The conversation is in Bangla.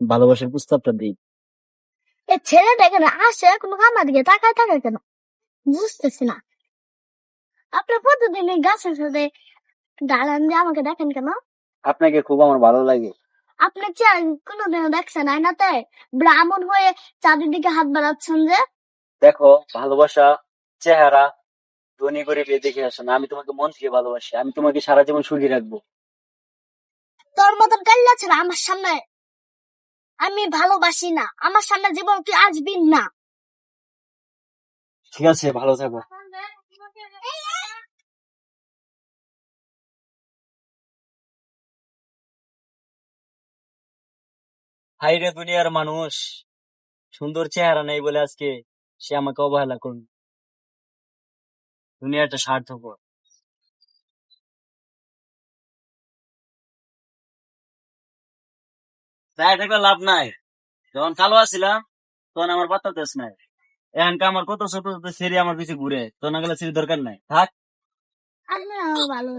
ভালোবাসার প্রস্তাবটা দিই। এ ছেলেটা এখানে আসে কোনো আমার দিকে তাকায় থাকে কেন? বুঝতেছি না। আপনি প্রতিদিন এই গাছের সাথে দাঁড়ান দিয়ে আমাকে দেখেন কেন? আপনাকে খুব আমার ভালো লাগে। আপনি চেয়ার কোনোদিনও দেখছেন আয়নাতে ব্রাহ্মণ হয়ে চারিদিকে হাত বাড়াচ্ছেন যে? দেখো ভালোবাসা চেহারা ধনী গরিব এ দেখে আসো না আমি তোমাকে মন থেকে ভালোবাসি আমি তোমাকে সারা জীবন সুখী রাখব। তোর মতন কাল্লা ছিল আমার সামনে আমি ভালোবাসি না। আমার সামনে জীবন তুই আসবি না? ঠিক আছে, ভালো থাকো। হাই রে দুনিয়ার মানুষ। সুন্দর চেহারা নেই বলে আজকে সে আমাকে অবহেলা করল। দুনিয়াটা স্বার্থপর তাই থাকলে লাভ নাই। যখন কালো আসছিলাম তখন আমার পাত্তা দেশ নাই। এখানকার আমার কত ছোট ছোট সেরি আমার পিছিয়ে ঘুরে? তো না গেলে সেরি দরকার নাই। থাক। ভালো।